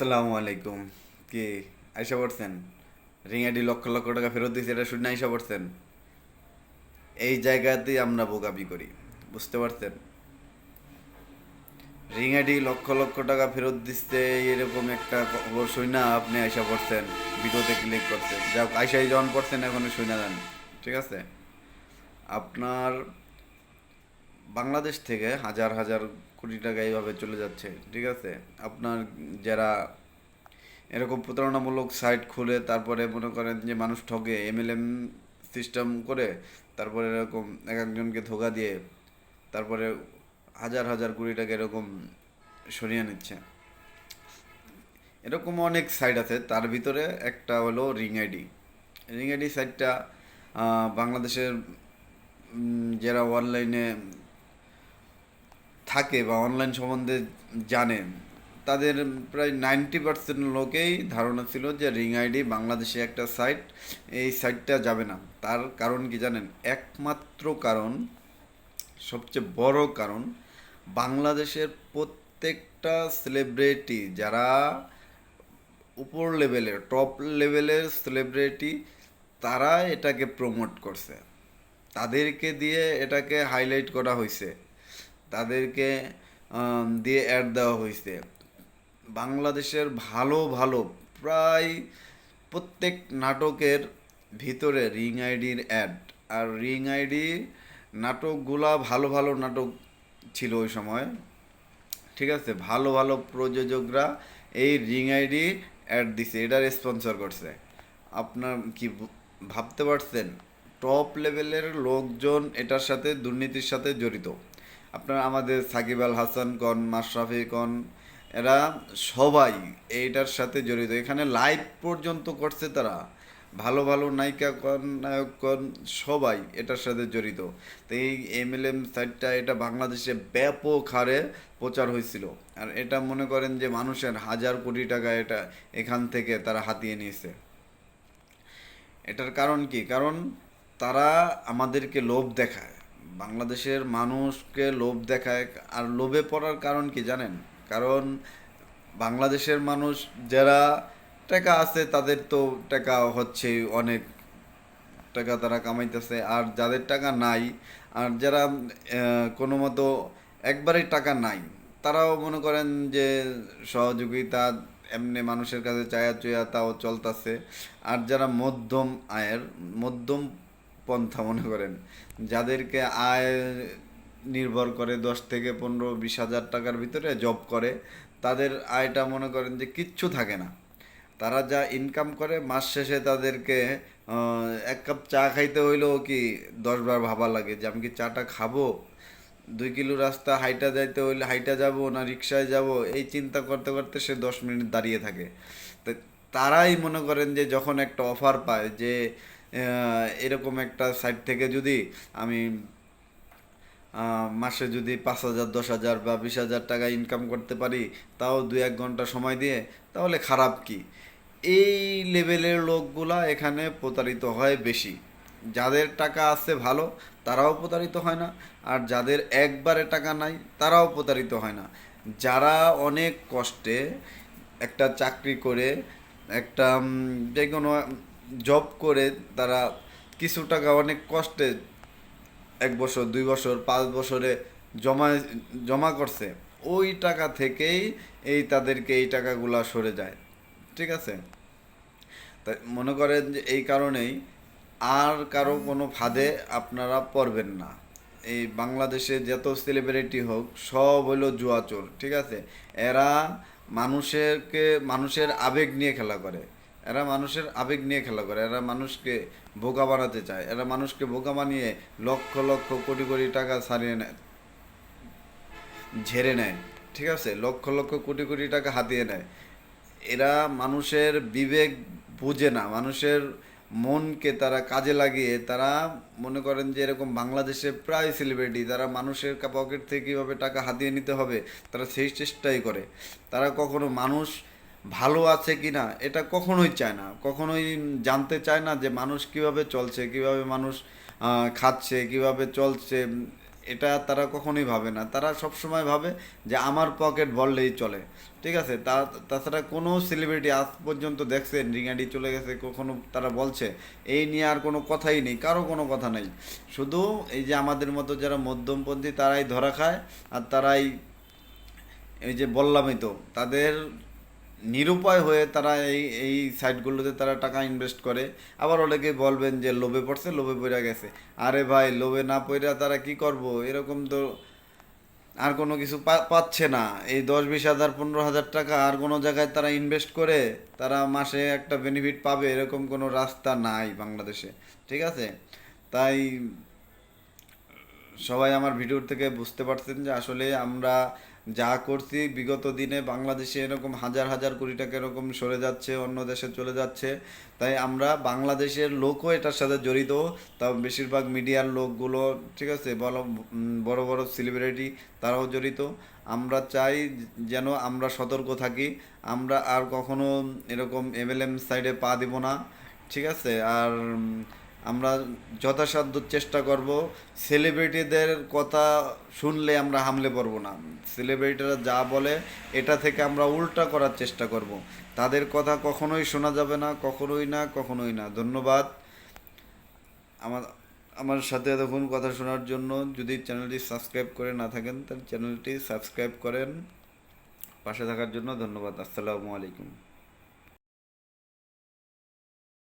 আসসালামু আলাইকুম। কি, আইসা পড়ছেন? রিঙাডি লক্ষ লক্ষ টাকা ফেরত দিয়েছে, এটা শুনে আইসা পড়ছেন? এই জায়গাতেই আমরা বোকামি করি, বুঝতে পারছেন? রিঙাডি লক্ষ লক্ষ টাকা ফেরত দিচ্ছে, এরকম একটা খবর শুই না আপনি আইসা পড়ছেন, ভিডিওতে ক্লিক করছেন। যাক, আইসাই যখন পড়ছেন, এখন শুই না যান, ঠিক আছে? আপনার বাংলাদেশ থেকে হাজার হাজার কোটি টাকা এইভাবে চলে যাচ্ছে, ঠিক আছে? আপনার যারা এরকম প্রতারণামূলক সাইট খুলে, তারপরে মনে করেন যে মানুষ ঠকে এমএলএম সিস্টেম করে, তারপরে এরকম এক একজনকে ধোকা দিয়ে, তারপরে হাজার হাজার কোটি টাকা এরকম সরিয়ে নিচ্ছে। এরকম অনেক সাইট আছে, তার ভিতরে একটা হলো রিং আইডি রিং আইডি সাইটটা বাংলাদেশের যারা অনলাইনে থাকে বা অনলাইন সম্বন্ধে জানেন তাদের প্রায় নাইনটি পার্সেন্ট লোকেই ধারণা ছিল যে রিং আইডি বাংলাদেশে একটা সাইট এই সাইটটা যাবে না। তার কারণ কি জানেন? একমাত্র কারণ, সবচেয়ে বড় কারণ, বাংলাদেশের প্রত্যেকটা সেলিব্রিটি যারা উপর লেভেলের টপ লেভেলের সেলিব্রিটি তারা এটাকে প্রমোট করছে। তাদেরকে দিয়ে এটাকে হাইলাইট করা হয়েছে তাদেরকে দিয়ে অ্যাড দেওয়া হয়েছে বাংলাদেশের ভালো ভালো প্রায় প্রত্যেক নাটকের ভিতরে রিং আইডির অ্যাড আর রিং আইডি নাটকগুলা ভালো ভালো নাটক ছিল ওই সময়। ঠিক আছে, ভালো ভালো প্রযোজকরা এই রিং আইডি অ্যাড দিছে, এটার স্পন্সর করছে। আপনার কি ভাবতে পারছেন? টপ লেভেলের লোকজন এটার সাথে দুর্নীতির সাথে জড়িত। আপনার আমাদের সাকিব আল হাসান কন, মাশরাফি কন, এরা সবাই এইটার সাথে জড়িত। এখানে লাইভ পর্যন্ত করছে তারা। ভালো ভালো নায়িকা কন, নায়ক কন, সবাই এটার সাথে জড়িত। তো এই এম এল এম সাইটটা এটা বাংলাদেশে ব্যাপক হারে প্রচার হয়েছিল। আর এটা মনে করেন যে মানুষের হাজার কোটি টাকা এটা এখান থেকে তারা হাতিয়ে নিয়েছে। এটার কারণ কি? কারণ তারা আমাদেরকে লোভ দেখায়। বাংলাদেশের মানুষকে লোভ দেখায় আর লোভে পড়ার কারণ কি জানেন? কারণ বাংলাদেশের মানুষ যারা টাকা আছে তাদের তো টাকা হচ্ছে অনেক টাকা তারা কামাইতেছে। আর যাদের টাকা নাই, আর যারা কোনো মতো একবারেই টাকা নাই, তারাও মনে করেন যে সহযোগিতা এমনি মানুষের কাছে চায়া চুয়া তাও চলতেছে। আর যারা মধ্যম আয়ের, মধ্যম পন্থা মনে করেন। যাদেরকে আয় নির্ভর করে দশ থেকে পনেরো, বিশ হাজার টাকার ভিতরে জব করে, তাদের আয়টা মনে করেন যে কিচ্ছু থাকে না। তারা যা ইনকাম করে, মাস শেষে তাদেরকে এক কাপ চা খাইতে হইলেও কি দশবার ভাবা লাগে যে আমি কি চাটা খাব? দুই কিলো রাস্তা হাইটা যাইতে হইলে হাইটা যাব না রিক্সায় যাব? এই চিন্তা করতে করতে সে দশ মিনিট দাঁড়িয়ে থাকে। তো, তারাই মনে করেন যে যখন একটা অফার পায় যে এরকম একটা সাইট থেকে যদি আমি মাসে যদি পাঁচ হাজার, দশ হাজার বা বিশ হাজার টাকা ইনকাম করতে পারি, তাও দু এক ঘণ্টা সময় দিয়ে, তাহলে খারাপ কি? এই লেভেলের লোকগুলা এখানে প্রতারিত হয় বেশি। যাদের টাকা আছে ভালো, তারাও প্রতারিত হয় না। আর যাদের একবারে টাকা নাই, তারাও প্রতারিত হয় না। যারা অনেক কষ্টে একটা চাকরি করে, একটা যে কোনো জব করে তারা কিছু টাকা অনেক কষ্টে এক বছর, দুই বছর, পাঁচ বছরে জমা জমা করছে। ওই টাকা থেকেই এই তাদেরকে এই টাকাগুলা সরে যায়। ঠিক আছে? তাই মনে করেন যে এই কারণেই আর কারও কোনো ফাঁদে আপনারা পড়বেন না। এই বাংলাদেশে যত সেলিব্রিটি হোক, সব হলো জুয়াচোর, ঠিক আছে? এরা মানুষেরকে, মানুষের আবেগ নিয়ে খেলা করে। এরা মানুষের আবেগ নিয়ে খেলা করে, এরা মানুষকে বোকা বানাতে চায়, এরা মানুষকে বোকা বানিয়ে লক্ষ লক্ষ কোটি কোটি টাকা ছাড়িয়ে নেয়, ঝেড়ে নেয়, ঠিক আছে? লক্ষ লক্ষ কোটি কোটি টাকা হাতিয়ে নেয়। এরা মানুষের বিবেক বুঝে না, মানুষের মনকে তারা কাজে লাগিয়ে, তারা মনে করেন যে এরকম বাংলাদেশে প্রায় সেলিব্রিটি তারা মানুষের পকেট থেকে কীভাবে টাকা হাতিয়ে নিতে হবে, তারা সেই চেষ্টাই করে। তারা কখনো মানুষ ভালো আছে কি না, এটা কখনোই চায় না। কখনোই জানতে চায় না যে মানুষ কীভাবে চলছে, কীভাবে মানুষ খাচ্ছে, কীভাবে চলছে, এটা তারা কখনোই ভাবে না। তারা সব সময় ভাবে যে আমার পকেট বললেই চলে। ঠিক আছে? তা, তাছাড়া কোনো সেলিব্রিটি আজ পর্যন্ত দেখছে রিঙাডি চলে গেছে, কখনো তারা বলছে, এই নিয়ে আর কোনো কথাই নেই, কারও কোনো কথা নেই। শুধু এই যে আমাদের মতো যারা মধ্যমপন্থী, তারাই ধরা খায়, আর তারাই এই যে বললামই তো তাদের নিরুপায় হয়ে তারা এই এই সাইটগুলোতে তারা টাকা ইনভেস্ট করে। আবার অনেকে বলবেন যে লোভে পড়ছে, লোভে পড়ে গেছে। আরে ভাই, লোভে না পড়া তারা কি করব? এরকম তো আর কোনো কিছু পাচ্ছে না। এই দশ বিশ হাজার, পনেরো হাজার টাকা আর কোনো জায়গায় তারা ইনভেস্ট করে, তারা মাসে একটা বেনিফিট পাবে, এরকম কোনো রাস্তা নাই বাংলাদেশে। ঠিক আছে? তাই সবাই আমার ভিডিওর থেকে বুঝতে পারছেন যে আসলে আমরা যা করছি বিগত দিনে বাংলাদেশে এরকম হাজার হাজার কোটি টাকা এরকম সরে যাচ্ছে অন্য দেশে চলে যাচ্ছে। তাই আমরা বাংলাদেশের লোকও এটার সাথে জড়িত তাও বেশিরভাগ মিডিয়ার লোকগুলো ঠিক আছে উম, বড় বড় সেলিব্রিটি তারাও জড়িত। আমরা চাই যেন আমরা সতর্ক থাকি আমরা আর কখনো এরকম এমএলএম সাইডে পা দিব না ঠিক আছে? আর আমরা যথাসাধ্য চেষ্টা করব। সেলিব্রিটিদের কথা শুনলে আমরা হামলে পড়ব না। সেলিব্রিটিরা যা বলে, এটা থেকে আমরা উল্টা করার চেষ্টা করব। তাদের কথা কখনোই শোনা যাবে না, কখনোই না কখনোই না। ধন্যবাদ। আমার আমার সাথে এতক্ষণ কথা শোনার জন্য। যদি চ্যানেলটি সাবস্ক্রাইব করে না থাকেন, তাহলে চ্যানেলটি সাবস্ক্রাইব করেন। পাশে থাকার জন্য ধন্যবাদ। আসসালামু আলাইকুম।